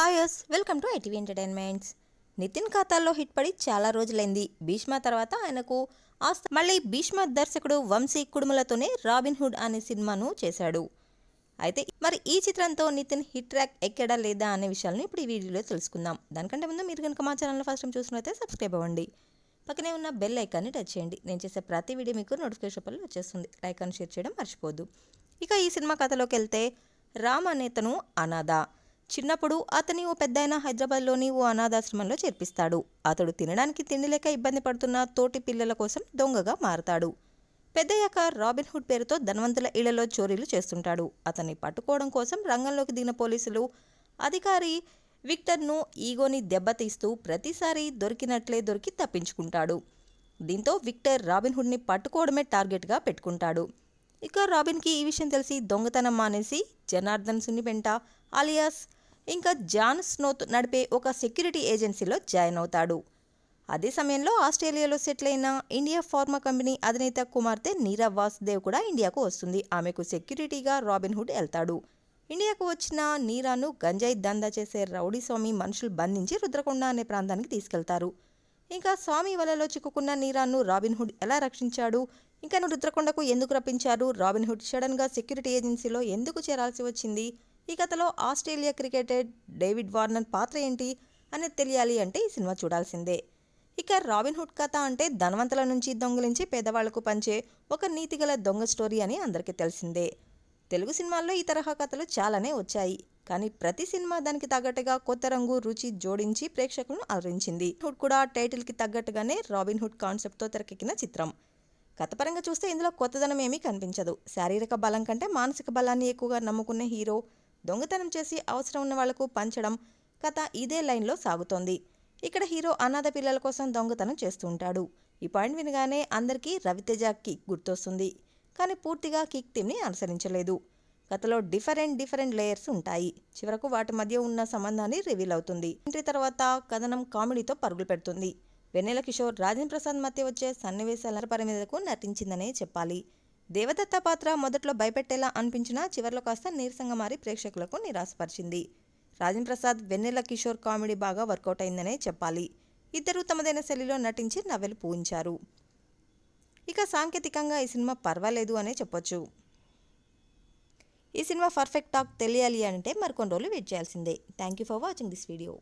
Hi guys welcome to ITV entertainments. Nithin ఖాతాల్లో hit పడి చాలా రోజులైంది. భీష్మ తర్వాత ఆయనకు ఆస్త మళ్ళీ భీష్మ దర్శకుడు వంశీ కుడుములతోనే రాబిన్ హుడ్ అనే సినిమాను చేశాడు. అయితే మరి ఈ చిత్రంతో నితిన్ హిట్ ట్రాక్ ఎక్కడా లేదా అనే విషయాలను ఇప్పుడు ఈ వీడియోలో తెలుసుకుందాం. దానికంటే ముందు మీరు కనుక మా ఛానల్ ఫస్ట్ టైం చూసినట్లయితే సబ్స్క్రైబ్ అవ్వండి. పక్కనే ఉన్న బెల్ ఐకాన్ని టచ్ చేయండి. నేను చేసే ప్రతి వీడియో మీకు నోటిఫికేషన్ పనులు వచ్చేస్తుంది. లైక్ అని షేర్ చేయడం మర్చిపోద్దు ఇక ఈ సినిమా కథలోకి వెళ్తే రామ్ అనేతను అనాథ. చిన్నప్పుడు అతని ఓ పెద్దాయన హైదరాబాద్లోని ఓ అనాథాశ్రమంలో చేర్పిస్తాడు. అతడు తినడానికి తిండి లేక ఇబ్బంది పడుతున్న తోటి పిల్లల కోసం దొంగగా మారతాడు. పెద్దయ్యాక రాబిన్ హుడ్ పేరుతో ధనవంతుల ఇళ్ళలో చోరీలు చేస్తుంటాడు. అతన్ని పట్టుకోవడం కోసం రంగంలోకి దిగిన పోలీసులు అధికారి విక్టర్ను ఈగోని దెబ్బతీస్తూ ప్రతిసారి దొరికినట్లే దొరికి తప్పించుకుంటాడు. దీంతో విక్టర్ రాబిన్ హుడ్ని పట్టుకోవడమే టార్గెట్గా పెట్టుకుంటాడు. ఇక రాబిన్కి ఈ విషయం తెలిసి దొంగతనం మానేసి జనార్దన్ సున్నిపెంట అలియాస్ ఇంకా జాన్ స్నోత్ నడిపే ఒక సెక్యూరిటీ ఏజెన్సీలో జాయిన్ అవుతాడు. అదే సమయంలో ఆస్ట్రేలియాలో సెటిల్ అయిన ఇండియా ఫార్మా కంపెనీ అధినేత కుమార్తె నీరవ్ వాసుదేవ్ కూడా ఇండియాకు వస్తుంది. ఆమెకు సెక్యూరిటీగా రాబిన్హుడ్ వెళ్తాడు. ఇండియాకు వచ్చిన నీరాను గంజాయి దందా చేసే రౌడీ స్వామి మనుషులు బంధించి రుద్రకొండ అనే ప్రాంతానికి తీసుకెళ్తారు. ఇంకా స్వామి వలలో చిక్కుకున్న నీరాను రాబిన్హుడ్ ఎలా రక్షించాడు? ఇంకా రుద్రకొండకు ఎందుకు రప్పించారు? రాబిన్హుడ్ సడన్గా సెక్యూరిటీ ఏజెన్సీలో ఎందుకు చేరాల్సి వచ్చింది? ఈ కథలో ఆస్ట్రేలియా క్రికెటర్ డేవిడ్ వార్నర్ పాత్ర ఏంటి అనేది తెలియాలి అంటే ఈ సినిమా చూడాల్సిందే. ఇక రాబిన్ హుడ్ కథ అంటే ధనవంతుల నుంచి దొంగిలించి పేదవాళ్ళకు పంచే ఒక నీతిగల దొంగ స్టోరీ అని అందరికీ తెలిసిందే. తెలుగు సినిమాల్లో ఈ తరహా కథలు చాలానే వచ్చాయి. కానీ ప్రతి సినిమా దానికి తగ్గట్టుగా కొత్త రంగు రుచి జోడించి ప్రేక్షకులను అలరించింది. హుడ్ కూడా టైటిల్కి తగ్గట్టుగానే రాబిన్ హుడ్ కాన్సెప్ట్తో తెరకెక్కిన చిత్రం. కథపరంగా చూస్తే ఇందులో కొత్తదనం ఏమీ కనిపించదు. శారీరక బలం కంటే మానసిక బలాన్ని ఎక్కువగా నమ్ముకునే హీరో దొంగతనం చేసి అవసరం ఉన్న వాళ్ళకు పంచడం కథ ఇదే లైన్లో సాగుతోంది. ఇక్కడ హీరో అనాథ పిల్లల కోసం దొంగతనం చేస్తూ ఉంటాడు ఈ పాయింట్ వినగానే అందరికీ రవితేజ కిక్ గుర్తొస్తుంది. కానీ పూర్తిగా కిక్ థీమ్ని అనుసరించలేదు. కథలో డిఫరెంట్ డిఫరెంట్ లేయర్స్ ఉంటాయి. చివరకు వాటి మధ్య ఉన్న సంబంధాన్ని రివీల్ అవుతుంది. ఇంటి తర్వాత కథనం కామెడీతో పరుగులు పెడుతుంది. వెన్నెల కిషోర్ రాజేంద్ర ప్రసాద్ మధ్య వచ్చే సన్నివేశాల పరిమిదకు నటించిందనే చెప్పాలి. దేవదత్త పాత్ర మొదట్లో భయపెట్టేలా అనిపించినా చివరిలో కాస్త నీరసంగా మారి ప్రేక్షకులకు నిరాశపరిచింది. రాజన్ ప్రసాద్ వెన్నెల కిషోర్ కామెడీ బాగా వర్కౌట్ అయిందనే చెప్పాలి. ఇద్దరు తమదైన శైలిలో నటించి నవెలు పూయించారు. ఇక సాంకేతికంగా ఈ సినిమా పర్వాలేదు అనే చెప్పొచ్చు. ఈ సినిమా పర్ఫెక్ట్ టాక్ తెలియాలి అంటే మరికొన్ని రోజులు వెయిట్ చేయాల్సిందే. Thank you for watching this video.